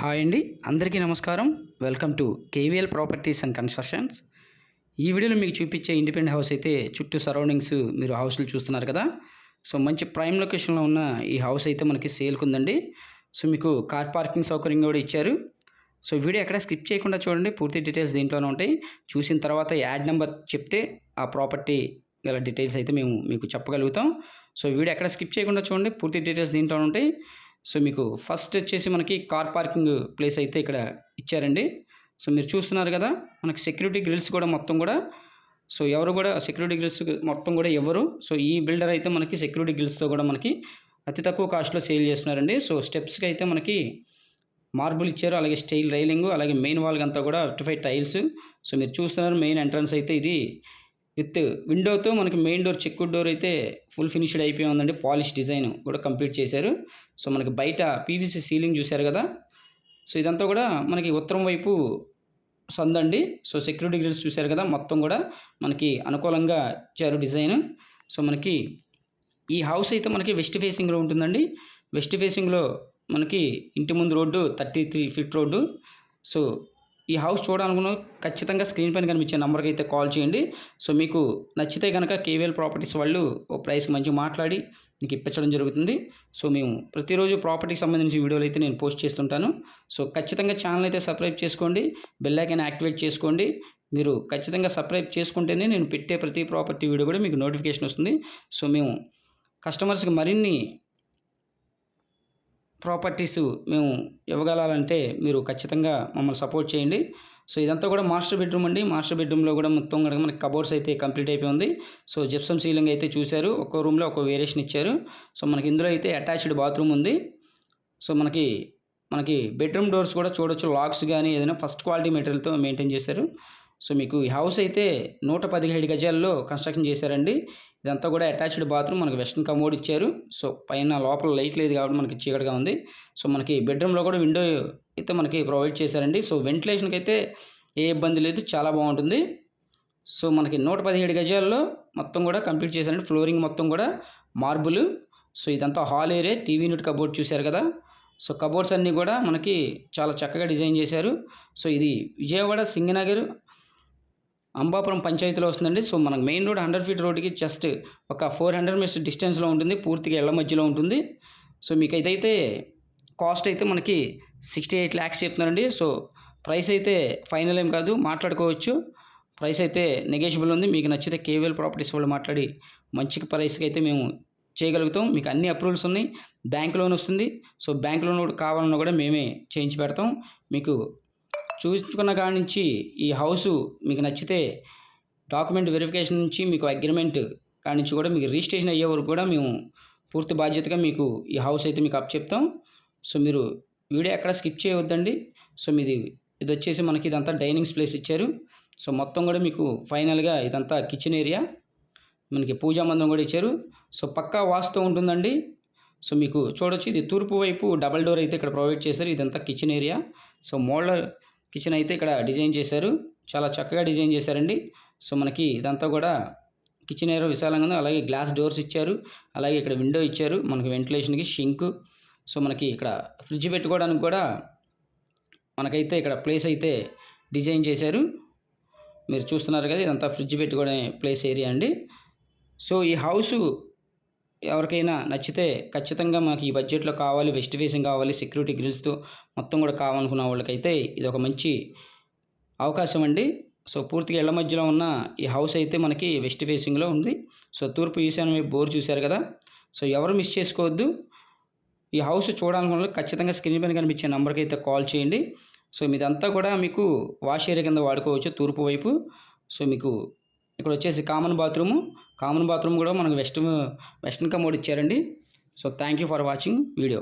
Hi అండి. అందరికీ నమస్కారం. Welcome to KVL properties and constructions. ఈ వీడియోలో మీకు చూపించే ఇండిపెండెంట్ హౌస్ అయితే చుట్టూ సరౌండింగ్స్ మీరు హౌస్లు చూస్తున్నారు కదా. సో మంచి ప్రైమ్ లొకేషన్లో ఉన్న ఈ హౌస్ అయితే మనకి సేల్కి ఉందండి సో మీకు కార్ పార్కింగ్ సౌకర్యం కూడా ఇచ్చారు. సో వీడియో ఎక్కడ స్కిప్ చేయకుండా చూడండి. పూర్తి డీటెయిల్స్ దీంట్లోనే ఉంటాయి. చూసిన తర్వాత యాడ్ నెంబర్ చెప్తే ఆ ప్రాపర్టీ గల డీటెయిల్స్ అయితే మేము మీకు చెప్పగలుగుతాం. సో వీడియో ఎక్కడ స్కిప్ చేయకుండా చూడండి. పూర్తి డీటెయిల్స్ దీంట్లో ఉంటాయి. సో మీకు ఫస్ట్ వచ్చేసి మనకి కార్ పార్కింగ్ ప్లేస్ అయితే ఇక్కడ ఇచ్చారండి. సో మీరు చూస్తున్నారు కదా మనకి సెక్యూరిటీ గ్రిల్స్ కూడా మొత్తం కూడా సో ఎవరు కూడా సెక్యూరిటీ గ్రిల్స్ మొత్తం కూడా ఎవరు సో ఈ బిల్డర్ అయితే మనకి సెక్యూరిటీ గ్రిల్స్తో కూడా మనకి అతి తక్కువ కాస్ట్లో సేల్ చేస్తున్నారండి. సో స్టెప్స్కి అయితే మనకి మార్బుల్ ఇచ్చారు అలాగే స్టైల్ రైలింగ్ అలాగే మెయిన్ వాల్కి అంతా కూడా ఫైవ్ టైల్స్. సో మీరు చూస్తున్నారు మెయిన్ ఎంట్రన్స్ అయితే ఇది. విత్ విండోతో మనకి మెయిన్ డోర్ చెక్కు డోర్ అయితే ఫుల్ ఫినిష్డ్ అయిపోయి ఉందండి. పాలిష్ డిజైన్ కూడా కంప్లీట్ చేశారు. సో మనకి బయట పీవీసీ సీలింగ్ చూశారు కదా. సో ఇదంతా కూడా మనకి ఉత్తరం వైపు సందండి సో సెక్యూరిటీ గ్రిల్స్ చూశారు కదా. మొత్తం కూడా మనకి అనుకూలంగా ఇచ్చారు డిజైన్. సో మనకి ఈ హౌస్ అయితే మనకి వెస్ట్ ఫేసింగ్లో ఉంటుందండి. వెస్ట్ ఫేసింగ్లో మనకి ఇంటి ముందు road thirty three feet road. So ఈ హౌస్ చూడాలనుకున్న ఖచ్చితంగా స్క్రీన్ పైన కనిపించే నెంబర్కి అయితే కాల్ చేయండి. సో మీకు నచ్చితే కనుక కేవీఎల్ ప్రాపర్టీస్ వాళ్ళు ఓ ప్రైస్కి మంచిగా మాట్లాడి మీకు ఇప్పించడం జరుగుతుంది. సో మేము ప్రతిరోజు ప్రాపర్టీకి సంబంధించిన వీడియోలు అయితే నేను పోస్ట్ చేస్తుంటాను. సో ఖచ్చితంగా ఛానల్ అయితే సబ్స్క్రైబ్ చేసుకోండి. బెల్ ఐకాన్ యాక్టివేట్ చేసుకోండి. మీరు ఖచ్చితంగా సబ్స్క్రైబ్ చేసుకుంటేనే నేను పెట్టే ప్రతి ప్రాపర్టీ వీడియో కూడా మీకు నోటిఫికేషన్ వస్తుంది. సో మేము కస్టమర్స్కి మరిన్ని ప్రాపర్టీస్ మేము ఇవ్వగలాలంటే మీరు ఖచ్చితంగా మమ్మల్ని సపోర్ట్ చేయండి. సో ఇదంతా కూడా మాస్టర్ బెడ్రూమ్ అండి. మాస్టర్ బెడ్రూమ్లో కూడా మొత్తం కనుక మనకి కబోర్డ్స్ అయితే కంప్లీట్ అయిపోయి ఉంది. సో జిప్సమ్ సీలింగ్ అయితే చూశారు. ఒక్కో రూమ్లో ఒక్కో వేరియేషన్ ఇచ్చారు. సో మనకి ఇందులో అయితే అటాచ్డ్ బాత్రూమ్ ఉంది. సో మనకి మనకి బెడ్రూమ్ డోర్స్ కూడా చూడొచ్చు. లాక్స్ కానీ ఏదైనా ఫస్ట్ క్వాలిటీ మెటీరియల్తో మెయింటైన్ చేశారు. సో మీకు ఈ హౌస్ అయితే నూట పదిహేడు గజాల్లో కన్స్ట్రక్షన్ చేశారండి. ఇదంతా కూడా అటాచ్డ్ బాత్రూమ్ మనకి వెస్ట్రన్ కమోడ్ ఇచ్చారు. సో పైన లోపల లైట్ లేదు కాబట్టి మనకి చీకటిగా ఉంది. సో మనకి బెడ్రూమ్లో కూడా విండో అయితే మనకి ప్రొవైడ్ చేశారండి. సో వెంటిలేషన్కి అయితే ఏ ఇబ్బంది లేదు చాలా బాగుంటుంది. సో మనకి నూట పదిహేడు గజాల్లో మొత్తం కూడా కంప్లీట్ చేశారండి. ఫ్లోరింగ్ మొత్తం కూడా మార్బుల్. సో ఇదంతా hall area TV unit cupboard చూశారు కదా. సో కబోర్డ్స్ అన్నీ కూడా మనకి చాలా చక్కగా డిజైన్ చేశారు. సో ఇది విజయవాడ సింగనగర్ అంబాపురం పంచాయతీలో వస్తుందండి. సో మనకు మెయిన్ రోడ్ హండ్రెడ్ ఫీట్ రోడ్కి జస్ట్ ఒక ఫోర్ హండ్రెడ్ మీటర్స్ డిస్టెన్స్లో ఉంటుంది. పూర్తిగా ఇళ్ళ మధ్యలో ఉంటుంది. సో మీకు ఇదైతే కాస్ట్ అయితే మనకి సిక్స్టీ ఎయిట్ ల్యాక్స్ చెప్తున్నారండి. సో ప్రైస్ అయితే ఫైనల్ ఏం కాదు మాట్లాడుకోవచ్చు. ప్రైస్ అయితే నెగోషియబుల్ ఉంది. మీకు నచ్చితే కేవీఎల్ ప్రాపర్టీస్ వాళ్ళు మాట్లాడి మంచి ప్రైస్కి అయితే మేము చేయగలుగుతాం. మీకు అన్ని అప్రూవల్స్ ఉన్నాయి. బ్యాంక్ లోన్ వస్తుంది. సో బ్యాంక్ లోన్ కూడా కావాలన్నా కూడా మేమే చేయించి పెడతాం. మీకు చూసుకున్న కాడి నుంచి ఈ హౌస్ మీకు నచ్చితే డాక్యుమెంట్ వెరిఫికేషన్ నుంచి మీకు అగ్రిమెంట్ కాడి నుంచి కూడా మీకు రిజిస్ట్రేషన్ అయ్యే వరకు కూడా మేము పూర్తి బాధ్యతగా మీకు ఈ హౌస్ అయితే మీకు అప్ చెప్తాం సో మీరు వీడియో ఎక్కడ స్కిప్ చేయవద్దండి. సో మీది ఇది వచ్చేసి మనకి ఇదంతా డైనింగ్స్ ప్లేస్ ఇచ్చారు. సో మొత్తం కూడా మీకు ఫైనల్గా ఇదంతా కిచెన్ ఏరియా మనకి పూజా మందిరం కూడా ఇచ్చారు. సో పక్కా వాస్తు ఉంటుందండి. సో మీకు చూడొచ్చు ఇది తూర్పు వైపు డబల్ డోర్ అయితే ఇక్కడ ప్రొవైడ్ చేశారు. ఇదంతా kitchen area. So model kitchen అయితే ఇక్కడ డిజైన్ చేశారు. చాలా చక్కగా డిజైన్ చేశారండి. సో మనకి ఇదంతా కూడా కిచెన్ ఏరో విశాలంగా ఉంది. అలాగే గ్లాస్ డోర్స్ ఇచ్చారు. అలాగే ఇక్కడ విండో ఇచ్చారు. మనకి వెంటిలేషన్కి షింక్. సో మనకి ఇక్కడ ఫ్రిడ్జ్ పెట్టుకోవడానికి కూడా మనకైతే ఇక్కడ ప్లేస్ అయితే డిజైన్ చేశారు. మీరు చూస్తున్నారు కదా ఇదంతా ఫ్రిడ్జ్ పెట్టుకునే ప్లేస్ ఏరియా అండి. సో ఈ హౌస్ ఎవరికైనా నచ్చితే ఖచ్చితంగా మాకు ఈ బడ్జెట్లో కావాలి వెస్ట్ ఫేసింగ్ కావాలి సెక్యూరిటీ గ్రిల్స్తో మొత్తం కూడా కావాలనుకున్న వాళ్ళకైతే ఇది ఒక మంచి అవకాశం అండి. సో పూర్తిగా ఇళ్ళ మధ్యలో ఉన్న ఈ హౌస్ అయితే మనకి వెస్ట్ ఫేసింగ్లో ఉంది. సో తూర్పు ఈశాన్య వైపు బోర్ చూశారు కదా? సో ఎవరు మిస్ చేసుకోవద్దు. ఈ హౌస్ చూడాలనుకున్న ఖచ్చితంగా స్క్రీన్ పైన కనిపించే నెంబర్కి అయితే కాల్ చేయండి. సో మీదంతా కూడా మీకు వాష్ ఏరియా కింద వాడుకోవచ్చు తూర్పు వైపు. సో మీకు ఇక్కడ వచ్చేసి కామన్ బాత్రూము కామన్ బాత్రూమ్ కూడా మనకు వెస్ట్ వెస్ట్రన్ కమోడ్ ఇచ్చారండి. So thank you for watching video